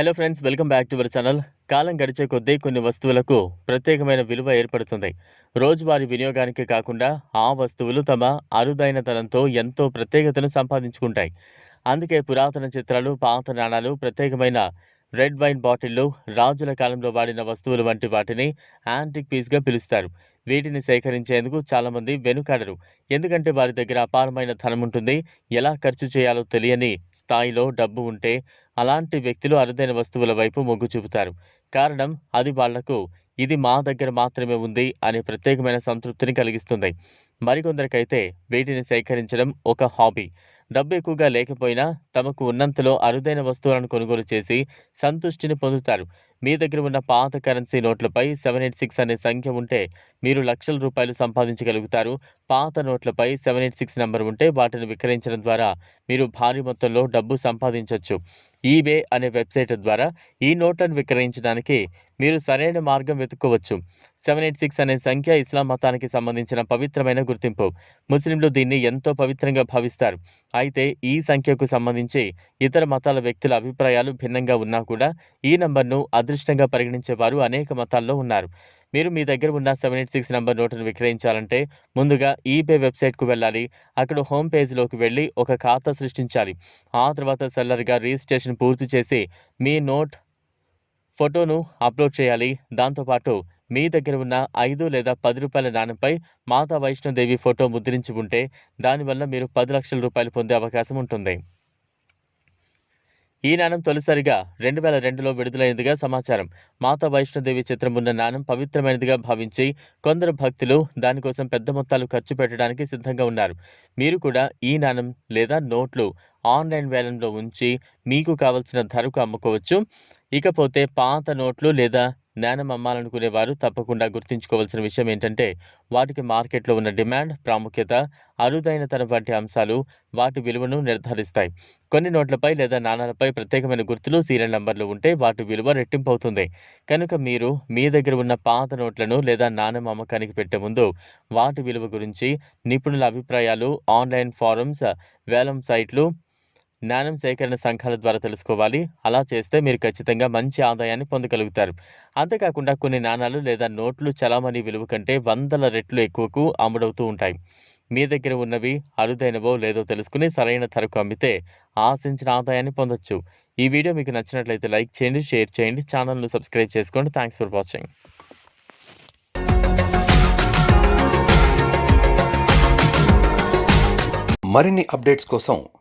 Hello friends welcome back to our channel కాలం గడిచే కొద్దీ కొన్ని వస్తువులకు ప్రత్యేకమైన విలువ ఏర్పడుతుంది. రోజువారీ వినియోగానికి కాకుండా ఆ వస్తువులు తమ అరుదైన తనంతో ఎంతో ప్రత్యేకతను సంపాదించుకుంటాయి. అందుకే పురాతన చిత్రాలు పాత నాణాలు ప్రత్యేకమైన రెడ్ వైన్ బాటిల్లో రాజుల కాలంలో వాడిన వస్తువులు వంటి వాటిని యాంటిక్ పీస్గా పిలుస్తారు. వీటిని సేకరించేందుకు చాలామంది వెనుకాడరు. ఎందుకంటే వారి దగ్గర అపారమైన ధనం ఉంటుంది. ఎలా ఖర్చు చేయాలో తెలియని స్థాయిలో డబ్బు ఉంటే అలాంటి వ్యక్తులు అరుదైన వస్తువుల వైపు మొగ్గు చూపుతారు. కారణం అది వాళ్ళకు ఇది మా దగ్గర మాత్రమే ఉంది అనే ప్రత్యేకమైన సంతృప్తిని కలిగిస్తుంది. మరికొందరికైతే వీటిని సేకరించడం ఒక హాబీ. డబ్బు ఎక్కువగా లేకపోయినా తమకు ఉన్నంతలో అరుదైన వస్తువులను కొనుగోలు చేసి సంతుష్టిని పొందుతారు. మీ దగ్గర ఉన్న పాత కరెన్సీ నోట్లపై సెవెన్ ఎయిట్ సిక్స్ అనే సంఖ్య ఉంటే మీరు లక్షల రూపాయలు సంపాదించగలుగుతారు. పాత నోట్లపై సెవెన్ ఎయిట్ సిక్స్ నెంబర్ ఉంటే వాటిని విక్రయించడం ద్వారా మీరు భారీ మొత్తంలో డబ్బు సంపాదించవచ్చు ఈబే అనే వెబ్సైట్ ద్వారా ఈ నోట్లను విక్రయించడానికి మీరు సరైన మార్గం వెతుక్కోవచ్చు. సెవెన్ ఎయిట్ సిక్స్ అనే సంఖ్య ఇస్లాం మతానికి సంబంధించిన పవిత్రమైన గుర్తింపు. ముస్లింలు దీన్ని ఎంతో పవిత్రంగా భావిస్తారు. అయితే ఈ సంఖ్యకు సంబంధించి ఇతర మతాల వ్యక్తుల అభిప్రాయాలు భిన్నంగా ఉన్నా కూడా ఈ నంబర్ను అదృష్టంగా పరిగణించేవారు అనేక మతాల్లో ఉన్నారు. మీరు మీ దగ్గర ఉన్న సెవెన్ ఎయిట్ సిక్స్ నెంబర్ నోటును విక్రయించాలంటే ముందుగా ఈబే వెబ్సైట్కు వెళ్ళాలి. అక్కడ హోమ్ పేజ్లోకి వెళ్ళి ఒక ఖాతా సృష్టించాలి. ఆ తర్వాత సెల్లర్గా రిజిస్ట్రేషన్ పూర్తి చేసి మీ నోట్ ఫోటోను అప్లోడ్ చేయాలి. దాంతోపాటు మీ దగ్గర ఉన్న ఐదు లేదా పది రూపాయల నాణ్యంపై మాతా వైష్ణోదేవి ఫోటో ముద్రించి ఉంటే దానివల్ల మీరు పది లక్షల రూపాయలు పొందే అవకాశం ఉంటుంది. ఈ నాణం తొలిసారిగా రెండు వేల రెండులో విడుదలైనదిగా సమాచారం. మాతా వైష్ణోదేవి చిత్రం ఉన్న నాణం పవిత్రమైనదిగా భావించి కొందరు భక్తులు దానికోసం పెద్ద మొత్తాలు ఖర్చు పెట్టడానికి సిద్ధంగా ఉన్నారు. మీరు కూడా ఈ నాణం లేదా నోట్లు ఆన్లైన్ వేలంలో ఉంచి మీకు కావలసిన ధరకు అమ్ముకోవచ్చు. ఇకపోతే పాత నోట్లు లేదా జ్ఞానం అమ్మాలనుకునే వారు తప్పకుండా గుర్తుంచుకోవాల్సిన విషయం ఏంటంటే వాటికి మార్కెట్లో ఉన్న డిమాండ్ ప్రాముఖ్యత అరుదైన తన వంటి అంశాలు వాటి విలువను నిర్ధారిస్తాయి. కొన్ని నోట్లపై లేదా నాణాలపై ప్రత్యేకమైన గుర్తులు సీరియల్ నంబర్లు ఉంటే వాటి విలువ రెట్టింపు అవుతుంది కనుక మీరు మీ దగ్గర ఉన్న పాత నోట్లను లేదా నాణం అమ్మకానికి పెట్టే ముందు వాటి విలువ గురించి నిపుణుల అభిప్రాయాలు ఆన్లైన్ ఫారమ్స్ వేలం సైట్లు జ్ఞానం సేకరణ సంఘాల ద్వారా తెలుసుకోవాలి. అలా చేస్తే మీరు ఖచ్చితంగా మంచి ఆదాయాన్ని పొందగలుగుతారు. అంతేకాకుండా కొన్ని నాణాలు లేదా నోట్లు చలామణి విలువ కంటే వందల రెట్లు ఎక్కువకు అమ్ముడవుతూ ఉంటాయి. మీ దగ్గర ఉన్నవి అరుదైనవో లేదో తెలుసుకుని సరైన ధరకు అమ్మితే ఆశించిన ఆదాయాన్ని పొందొచ్చు. ఈ వీడియో మీకు నచ్చినట్లయితే లైక్ చేయండి షేర్ చేయండి ఛానల్ను సబ్స్క్రైబ్ చేసుకోండి. Thanks for watching. మరిన్ని అప్డేట్స్ కోసం